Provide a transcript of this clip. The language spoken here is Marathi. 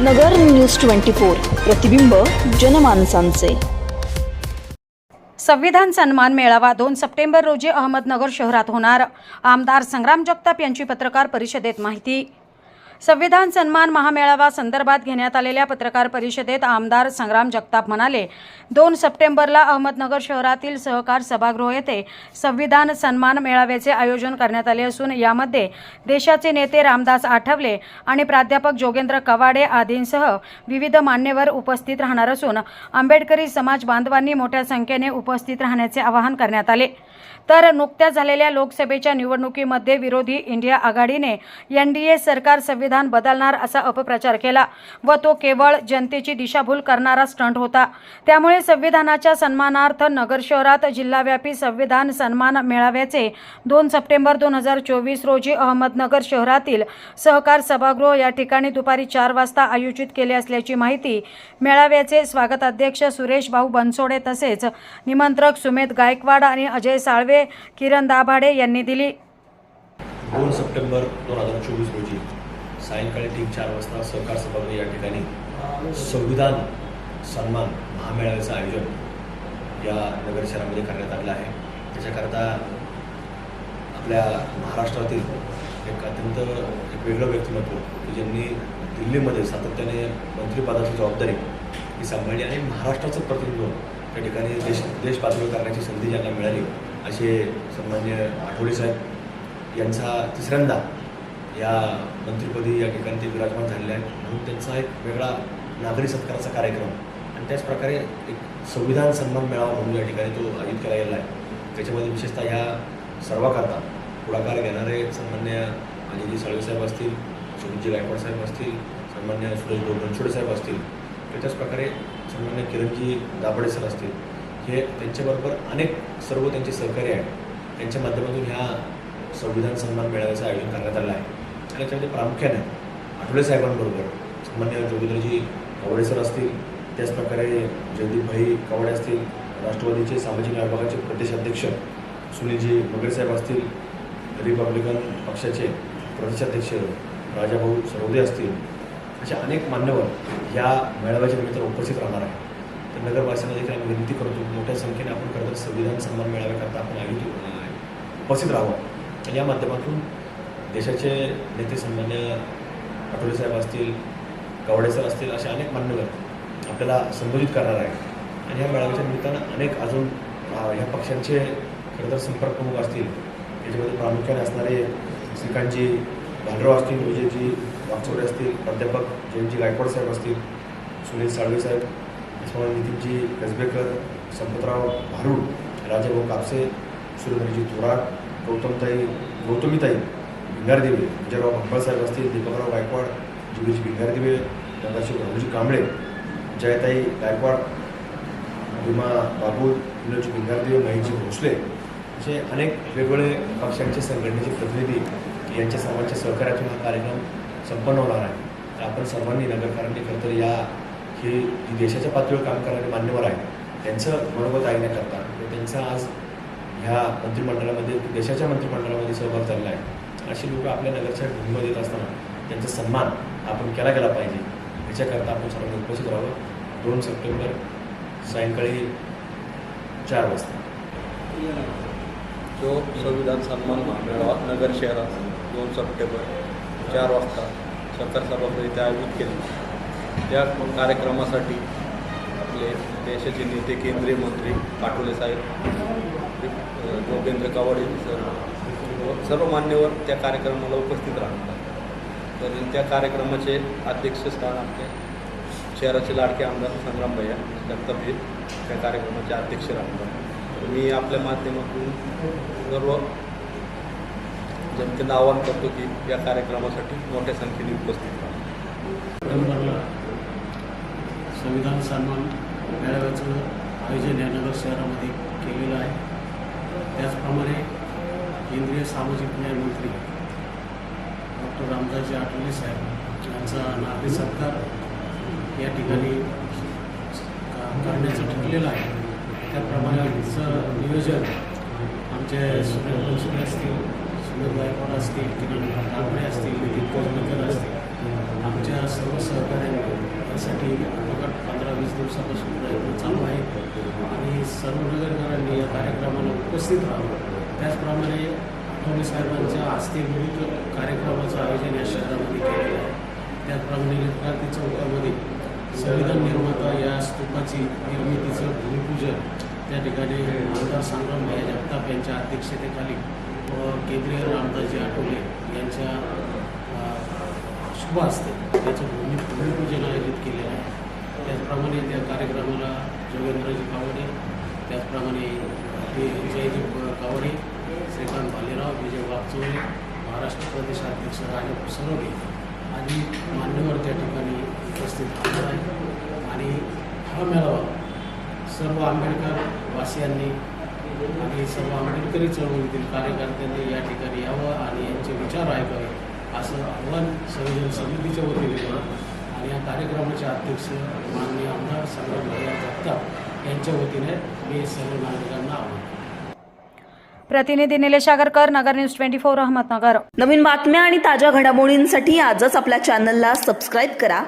नगर न्यूज ट्वेंटी फोर प्रतिबिंब जनमानसांचे. संविधान सन्मान मेळावा दोन सप्टेंबर रोजी अहमदनगर शहरात होणार. आमदार संग्राम जगताप यांची पत्रकार परिषदेत माहिती. संविधान सन्मान महामेळावा संदर्भात घेण्यात आलेल्या पत्रकार परिषदेत आमदार संग्राम जगताप म्हणाले दोन सप्टेंबरला अहमदनगर शहरातील सहकार सभागृह येथे संविधान सन्मान मेळाव्याचे आयोजन करण्यात आले असून यामध्ये देशाचे नेते रामदास आठवले आणि प्राध्यापक जोगेंद्र कवाडे आदींसह विविध मान्यवर उपस्थित राहणार असून आंबेडकरी समाज बांधवांनी मोठ्या संख्येने उपस्थित राहण्याचे आवाहन करण्यात आले. तर नुकत्याच झालेल्या लोकसभेच्या निवडणुकीमध्ये विरोधी इंडिया आघाडीने एन डी ए सरकार संविधान संविधान बदलणार असा अपप्रचार केला व तो केवळ जनतेची दिशाभूल करणारा स्टंट होता. त्यामुळे संविधानाच्या सन्मानार्थ नगर शहरात जिल्हाव्यापी संविधान सन्मान मेळाव्याचे दोन सप्टेंबर दोन हजार चोवीस रोजी अहमदनगर शहरातील सहकार सभागृह या ठिकाणी दुपारी चार वाजता आयोजित केले असल्याची माहिती मेळाव्याचे स्वागताध्यक्ष सुरेश भाऊ बनसोडे तसेच निमंत्रक सुमेध गायकवाड आणि अजय साळवे किरण दाभाडे यांनी दिली. दोन सप्टेंबर दोन हजार चोवीस रोजी सायंकाळी तीन चार वाजता सहकार सभागृह या ठिकाणी संविधान सन्मान महामेळाव्याचं आयोजन या नगर शहरामध्ये करण्यात आलेलं आहे. त्याच्याकरता आपल्या महाराष्ट्रातील एक अत्यंत एक वेगळं व्यक्तिमत्व की ज्यांनी दिल्लीमध्ये सातत्याने मंत्रिपदाची जबाबदारी ही सांभाळली आणि महाराष्ट्राचं प्रतिनिधित्व त्या ठिकाणी देश देश पातळीवर करण्याची संधी ज्यांना मिळाली असे सन्मान्य आठवले साहेब. यांचा तिसऱ्यांदा या मंत्रिपदी या ठिकाणी ते विराजमान झालेले आहेत. म्हणून त्यांचा एक वेगळा नागरी सत्काराचा कार्यक्रम. आणि त्याचप्रकारे एक संविधान सन्मान मेळावा म्हणून या ठिकाणी तो आयोजित केला गेला आहे. त्याच्यामध्ये विशेषतः ह्या सर्वाकरता पुढाकार घेणारे सन्मान्य अजिजी साळवे साहेब असतील सुनीलजी गायकवाड साहेब असतील सन्मान्य सुरेश भाऊ बनसोडे साहेब असतील तर त्याच प्रकारे सन्मान्य किरणजी दाभडे सर असतील. हे त्यांच्याबरोबर अनेक सर्व त्यांचे सहकारी आहेत. त्यांच्या माध्यमातून ह्या संविधान सन्मान मेळाव्याचं आयोजन करण्यात आलं आहे. याच्यामध्ये त्याच्यामध्ये प्रामुख्याने आठवले साहेबांबरोबर मान्य जोगेंद्रजी कवडे सर असतील त्याचप्रकारे जयदीपभाई कवडे असतील राष्ट्रवादीचे सामाजिक न्याय विभागाचे प्रदेशाध्यक्ष सुनीलजी मगरे साहेब असतील रिपब्लिकन पक्षाचे प्रदेशाध्यक्ष राजाभाऊ सरोदे असतील असे अनेक मान्यवर या मेळाव्याच्या निमित्त उपस्थित राहणार आहे तर नगरवासियांना देखील आम्ही विनंती करतो मोठ्या संख्येने आपण खरं तर संविधान सन्मान मेळाव्याकरता आपण आयोजित उपस्थित राहावं. या माध्यमातून देशाचे नेते सन्मान्य आठवले साहेब असतील कवडे सर असतील असे अनेक मान्यवर आपल्याला संबोधित करणार आहेत. आणि या मेळाव्याच्या निमित्तानं अनेक अजून ह्या पक्षांचे खरं तर संपर्क प्रमुख असतील. त्याच्यामध्ये प्रामुख्याने असणारे श्रीकांतजी भालराव असतील विजयजी वागचौरे असतील प्राध्यापक जयंतजी गायकवाड साहेब असतील सुनील साळवे साहेब त्याचप्रमाणे नितीनजी कसबेकर संपतराव भारूड राजाभाऊ कापसे सुरेंद्रजी थोरात गौतमताई गौतमीताई भिंगारदेवे विजयराव भंपाळ साहेब असतील दीपकराव गायकवाड जुगेश भिंगारदेवे नंदाशी प्रभूजी कांबळे जयताई गायकवाड भीमा बाबू विनोदजी भिंगारदेवे महेशजी भोसले असे अनेक वेगवेगळे पक्षांचे संघटनेचे प्रतिनिधी यांच्या सर्वांच्या सहकार्यातून हा कार्यक्रम संपन्न होणार आहे. तर आपण सर्वांनी नगरकारांनी खरं तर या ही देशाच्या पातळीवर काम करणारे मान्यवर आहेत. त्यांचं मनोगत ऐकण्याकरता त्यांचा आज ह्या मंत्रिमंडळामध्ये देशाच्या मंत्रिमंडळामध्ये सहभाग चालला आहे. अशी लोक आपल्या नगरच्या भूमीमध्ये देत असताना त्यांचा सन्मान आपण केला गेला पाहिजे. याच्याकरता आपण सर्वांनी उपस्थित राहावं. दोन सप्टेंबर सायंकाळी चार वाजता. जो संविधान सन्मान मेळावा नगर शहरात दोन सप्टेंबर चार वाजता सरकार सभागृह आयोजित केली. त्या कार्यक्रमासाठी आपले देशाचे नेते केंद्रीय मंत्री पाटोले साहेब योगेंद्र कवाडे सर व सर्व मान्यवर त्या कार्यक्रमाला उपस्थित राहतात. तर त्या कार्यक्रमाचे अध्यक्षस्थान आमचे शहराचे लाडके आमदार संग्राम भैया जगतापजी त्या कार्यक्रमाचे अध्यक्ष राहतात. मी आपल्या माध्यमातून सर्व जनतेला आवाहन करतो की या कार्यक्रमासाठी मोठ्या संख्येने उपस्थित राहा. संविधान सन्मान मेळाव्याचं आयोजन या नगर शहरामध्ये केलेलं आहे. त्याचप्रमाणे केंद्रीय सामाजिक न्याय मंत्री डॉक्टर रामदासजी आठवले साहेब यांचा नागरी सत्कार या ठिकाणी का- करण्याचं ठरलेलं आहे. त्याप्रमाणेचं नियोजन आमचे सुनील असतील सुनील गायकवाड असतील किरण कांबळे असतील नितीन कोजमेकर असतील आमच्या सर्व सहकार्यांनी यासाठी अवघड पंधरा वीस दिवसापासून प्रयत्न चालू आहे. आणि सर्व नगरकरांनी या कार्यक्रमाला उपस्थित राहावं. त्याचप्रमाणे आठवले साहेबांच्या हस्ते विविध कार्यक्रमाचं आयोजन या शहरामध्ये केलेलं आहे. त्याचप्रमाणे क्रांती चौकामध्ये संविधान निर्माता या स्तूपाची निर्मितीचं भूमिपूजन त्या ठिकाणी आमदार संग्राम भैया जगताप यांच्या अध्यक्षतेखाली व केंद्रीय रामदासजी आठवले यांच्या शुभ असते त्याचं भूमी भूमिपूजन आयोजित केलेलं आहे. त्याचप्रमाणे त्या कार्यक्रमाला जोगेंद्रजी कावडे त्याचप्रमाणे जयदीप कावडे श्रीकांत भालेराव विजय वागचोळे महाराष्ट्र प्रदेशाध्यक्ष राजा सरोगे आणि मान्यवर त्या ठिकाणी उपस्थित राहणार आहे आणि हा मेळावा सर्व आंबेडकर वासियांनी आणि सर्व आंबेडकरी चळवळीतील कार्यकर्त्यांनी या ठिकाणी यावं आणि यांचे विचार ऐकावे असं आव्हान संयोजन समितीच्या वतीने आणि या कार्यक्रमाचे अध्यक्ष माननीय आमदार संग्राम जगताप यांच्या वतीने मी सर्व नागरिकांना आव्हान प्रतिनिधी Nilesh Agarkar Nagar news twenty four Ahmednagar. नवीन बातम्या आणि ताज्या घडामोडींसाठी आजच आपल्या चॅनलला सबस्क्राईब करा.